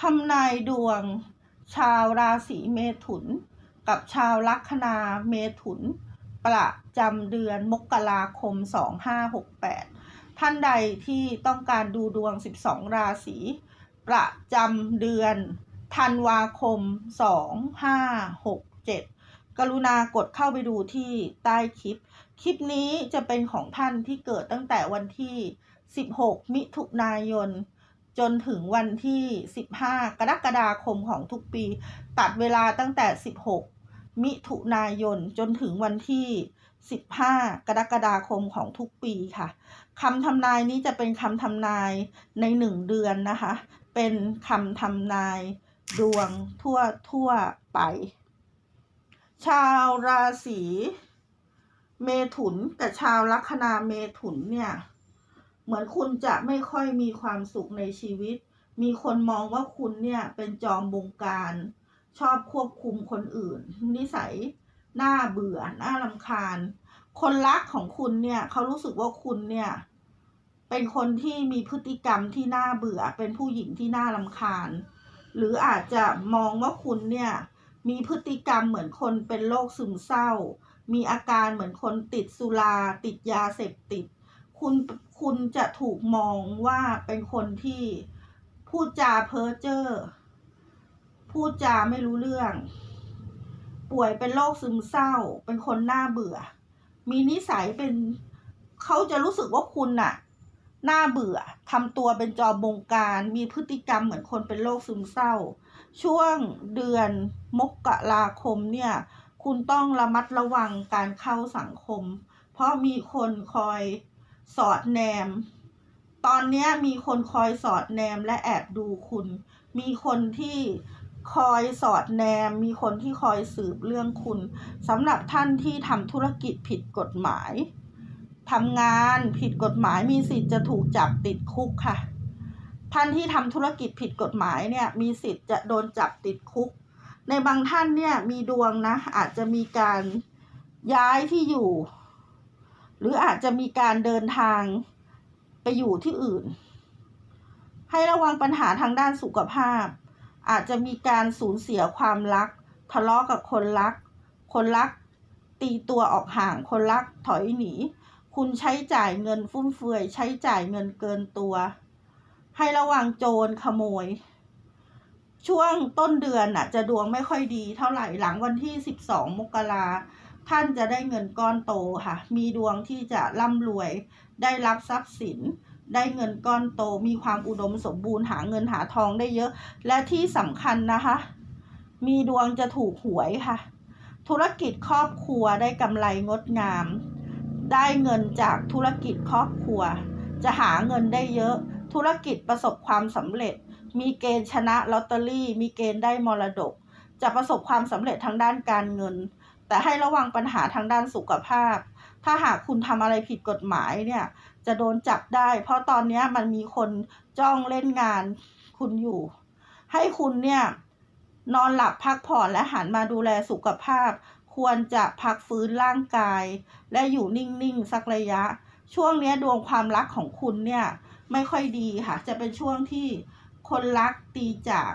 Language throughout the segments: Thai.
ทำนายดวง ชาวราศีเมถุน กับชาวลัคนาเมถุน ประจำเดือนมกราคม 2568 ท่านใดที่ต้องการดูดวง 12 ราศี ประจำเดือนธันวาคม 2567 กรุณากดเข้าไปดูที่ใต้คลิป คลิปนี้จะเป็นของท่านที่เกิดตั้งแต่วันที่ 16 มิถุนายน จนถึงวันที่ 15 กรกฎาคมของทุกปี ตัดเวลาตั้งแต่ 16 มิถุนายนจนถึงวันที่ 15 กรกฎาคมของทุกปีค่ะคำทำนายนี้จะเป็นคำทำนายในหนึ่งเดือนนะคะ เป็นคำทำนายดวงทั่วทั่วไป ชาวราศีเมถุนกับชาวลัคนาเมถุนเนี่ย เหมือนคุณจะไม่ค่อยมีความสุขในชีวิต มีคนมองว่าคุณเนี่ยเป็นจอมบงการ ชอบควบคุมคนอื่น นิสัยหน่าเบื่อหน่ารำคาญ คนรักของคุณเนี่ยเขารู้สึกว่าคุณเนี่ยเป็นคนที่มีพฤติกรรมที่น่าเบื่อ เป็นผู้หญิงที่น่ารำคาญ หรืออาจจะมองว่าคุณเนี่ยมีพฤติกรรมเหมือนคนเป็นโรคซึมเศร้า มีอาการเหมือนคนติดสุรา ติดยาเสพติด คุณคุณจะถูกมองว่าเป็นคนที่พูดจาเพ้อเจ้อพูดจาไม่รู้เรื่อง ป่วยเป็นโรคซึมเศร้า เป็นคนน่าเบื่อ มีนิสัยเป็นเขาจะรู้สึกว่าคุณน่ะน่าเบื่อทำตัวเป็นจอมบงการ มีพฤติกรรมเหมือนคนเป็นโรคซึมเศร้า ช่วงเดือนมกราคมเนี่ย คุณต้องระมัดระวังการเข้าสังคม เพราะมีคนคอย สอดแนม ตอนนี้มีคนคอยสอดแนมและแอบดูคุณ มีคนที่คอยสอดแนม มีคนที่คอยสืบเรื่องคุณสำหรับท่านที่ทำธุรกิจผิดกฎหมายทำงานผิดกฎหมายมีสิทธิ์จะถูกจับติดคุกค่ะ ท่านที่ทำธุรกิจผิดกฎหมายเนี่ยมีสิทธิ์จะโดนจับติดคุก ในบางท่านเนี่ยมีดวงนะอาจจะมีการย้ายที่อยู่ หรืออาจจะมีการเดินทางไปอยู่ที่อื่น ให้ระวังปัญหาทางด้านสุขภาพ อาจจะมีการสูญเสียความรัก ทะเลาะกับคนรัก คนรัก ตีตัวออกห่างคนรักถอยหนี คุณใช้จ่ายเงินฟุ่มเฟือย ใช้จ่ายเงินเกินตัว ให้ระวังโจรขโมย ช่วงต้นเดือนน่ะจะดวงไม่ค่อยดีเท่าไหร่หลังวันที่ 12 มกรา ท่านจะได้เงินก้อนโตค่ะ มีดวงที่จะร่ำรวย ได้รับทรัพย์สิน ได้เงินก้อนโต มีความอุดมสมบูรณ์หาเงินหาทองได้เยอะ และที่สำคัญนะคะ มีดวงจะถูกหวยค่ะ ธุรกิจครอบครัวได้กำไรงดงาม ได้เงินจากธุรกิจครอบครัว จะหาเงินได้เยอะ ธุรกิจประสบความสำเร็จ มีเกณฑ์ชนะลอตเตอรี่ มีเกณฑ์ได้มรดก จะประสบความสำเร็จทางด้านการเงิน แต่ให้ระวังปัญหาทางด้านสุขภาพ ถ้าหากคุณทำอะไรผิดกฎหมายเนี่ย จะโดนจับได้ เพราะตอนนี้มันมีคนจ้องเล่นงานคุณอยู่ ให้คุณเนี่ยนอนหลับพักผ่อนและหันมาดูแลสุขภาพ ควรจะพักฟื้นร่างกาย และอยู่นิ่งๆสักระยะ ช่วงนี้ดวงความรักของคุณเนี่ยไม่ค่อยดีค่ะ จะเป็นช่วงที่คนรักตีจาก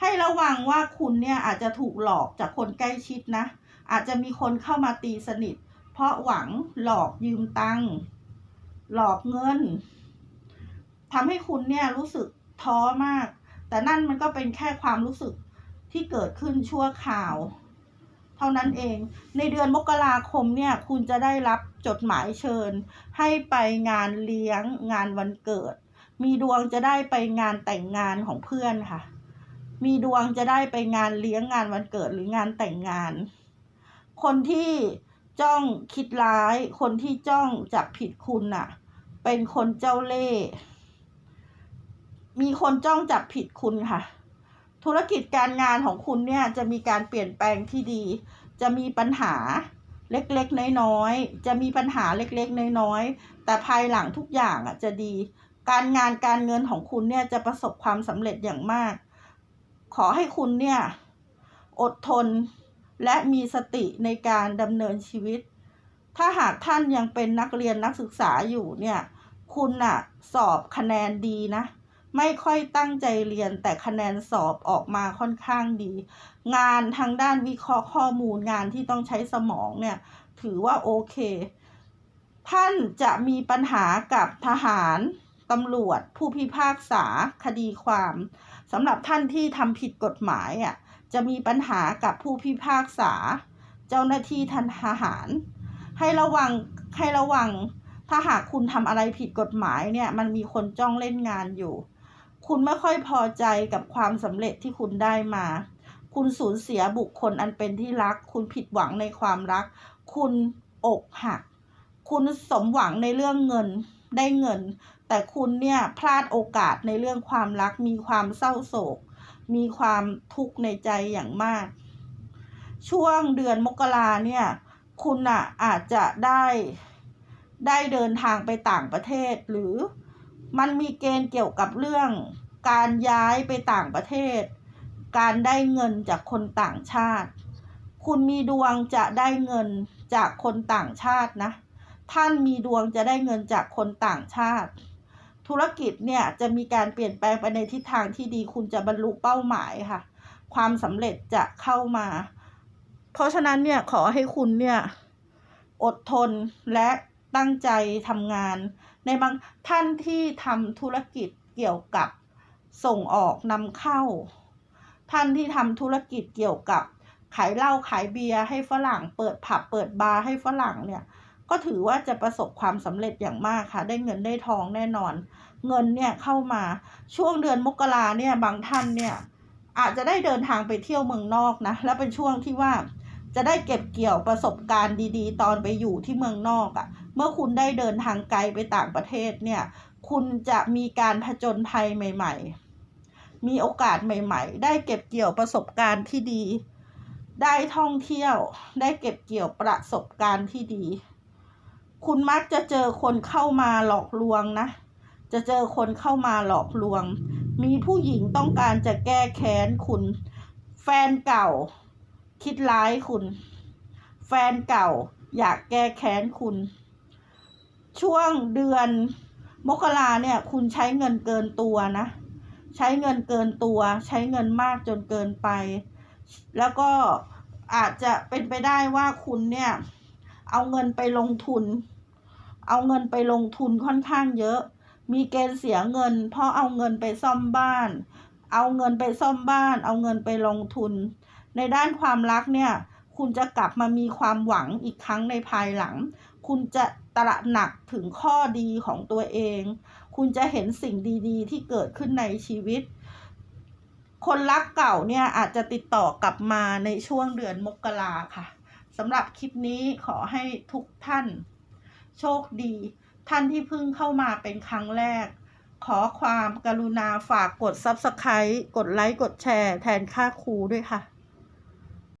ให้ระวังว่าคุณเนี่ยอาจจะถูกหลอกจากคนใกล้ชิดนะ อาจจะมีคนเข้ามาตีสนิท เพราะหวังหลอกยืมตังค์หลอกเงินทำให้คุณเนี่ยรู้สึกท้อมาก แต่นั่นมันก็เป็นแค่ความรู้สึกที่เกิดขึ้นชั่วคราว เท่านั้นเอง ในเดือนมกราคมเนี่ยคุณจะได้รับจดหมายเชิญ ให้ไปงานเลี้ยงงานวันเกิด มีดวงจะได้ไปงานแต่งงานของเพื่อนค่ะ มีดวงจะได้ไปงานเลี้ยงงานวันเกิดหรืองานแต่งงาน คนที่จ้องคิดร้าย คนที่จ้องจับผิดคุณน่ะ เป็นคนเจ้าเล่ห์มีคนจ้องจับผิดคุณค่ะ ธุรกิจการงานของคุณเนี่ยจะมีการเปลี่ยนแปลงที่ดี จะมีปัญหาเล็กๆ น้อยๆ จะมีปัญหาเล็กๆ น้อยๆ แต่ภายหลังทุกอย่างอะจะดี การงานการเงินของคุณเนี่ยจะประสบความสำเร็จอย่างมาก ขอให้คุณเนี่ย อดทน และมีสติในการดำเนินชีวิต ถ้าหากท่านยังเป็นนักเรียนนักศึกษาอยู่เนี่ย คุณน่ะสอบคะแนนดีนะ ไม่ค่อยตั้งใจเรียนแต่คะแนนสอบออกมาค่อนข้างดี งานทางด้านวิเคราะห์ข้อมูลงานที่ต้องใช้สมองเนี่ย ถือว่าโอเค ท่านจะมีปัญหากับทหารตำรวจผู้พิพากษาคดีความสำหรับท่านที่ทำผิดกฎหมายอะ จะมีปัญหากับผู้พิพากษา เจ้าหน้าที่ทันทหาร ให้ระวังให้ระวัง ถ้าหากคุณทำอะไรผิดกฎหมายเนี่ยมันมีคนจ้องเล่นงานอยู่ คุณไม่ค่อยพอใจกับความสำเร็จที่คุณได้มา คุณสูญเสียบุคคลอันเป็นที่รัก คุณผิดหวังในความรัก คุณอกหัก คุณสมหวังในเรื่องเงินได้เงิน แต่คุณเนี่ยพลาดโอกาสในเรื่องความรักมีความเศร้าโศก มีความทุกข์ในใจอย่างมาก ช่วงเดือนมกราเนี่ย คุณอะอาจจะได้ได้เดินทางไปต่างประเทศ หรือมันมีเกณฑ์เกี่ยวกับเรื่อง การย้ายไปต่างประเทศ การได้เงินจากคนต่างชาติ คุณมีดวงจะได้เงินจากคนต่างชาตินะ ท่านมีดวงจะได้เงินจากคนต่างชาติ ธุรกิจเนี่ยจะมีการเปลี่ยนแปลงไปในทิศทางที่ดีคุณจะบรรลุเป้าหมายค่ะ ความสำเร็จจะเข้ามา เพราะฉะนั้นเนี่ยขอให้คุณเนี่ยอดทนและตั้งใจทำงาน ในบางท่านที่ทำธุรกิจเกี่ยวกับส่งออกนำเข้า ท่านที่ทำธุรกิจเกี่ยวกับขายเหล้าขายเบียร์ให้ฝรั่ง เปิดผับเปิดบาร์ให้ฝรั่งเนี่ย ก็ถือว่าจะประสบความสำเร็จอย่างมากค่ะ ได้เงินได้ทองแน่นอน เงินเนี่ยเข้ามาช่วงเดือนมกราเนี่ยบางท่านเนี่ยอาจจะได้เดินทางไปเที่ยวเมืองนอกนะ แล้วเป็นช่วงที่ว่าจะได้เก็บเกี่ยวประสบการณ์ดีๆ ตอนไปอยู่ที่เมืองนอกอะ่ะ เมื่อคุณได้เดินทางไกลไปต่างประเทศเนี่ย คุณจะมีการผจญภัยใหม่ ๆ มีโอกาสใหม่ ๆ ได้เก็บเกี่ยวประสบการณ์ที่ดี ได้ท่องเที่ยว ได้เก็บเกี่ยวประสบการณ์ที่ดี คุณมักจะเจอคนเข้ามาหลอกลวงนะ จะเจอคนเข้ามาหลอกลวง มีผู้หญิงต้องการจะแก้แค้นคุณ แฟนเก่า คิดร้ายคุณ แฟนเก่า อยากแก้แค้นคุณ ช่วงเดือนมกราเนี่ย คุณใช้เงินเกินตัวนะ ใช้เงินเกินตัว ใช้เงินมากจนเกินไป แล้วก็อาจจะเป็นไปได้ว่าคุณเนี่ย เอาเงินไปลงทุน เอาเงินไปลงทุนค่อนข้างเยอะ มีเกณฑ์เสียเงิน เพราะเอาเงินไปซ่อมบ้าน เอาเงินไปซ่อมบ้าน เอาเงินไปลงทุน ในด้านความรักเนี่ย คุณจะกลับมามีความหวังอีกครั้งในภายหลัง คุณจะตระหนักถึงข้อดีของตัวเอง คุณจะเห็นสิ่งดีๆ ที่เกิดขึ้นในชีวิต คนรักเก่าเนี่ยอาจจะติดต่อกลับมาในช่วงเดือนมกราค่ะ สำหรับคลิปนี้ขอให้ทุกท่าน โชคดี ท่านที่เพิ่งเข้ามาเป็นครั้งแรก ขอความกรุณาฝากกด Subscribe กดไลค์กดแชร์แทนค่าครูด้วยค่ะ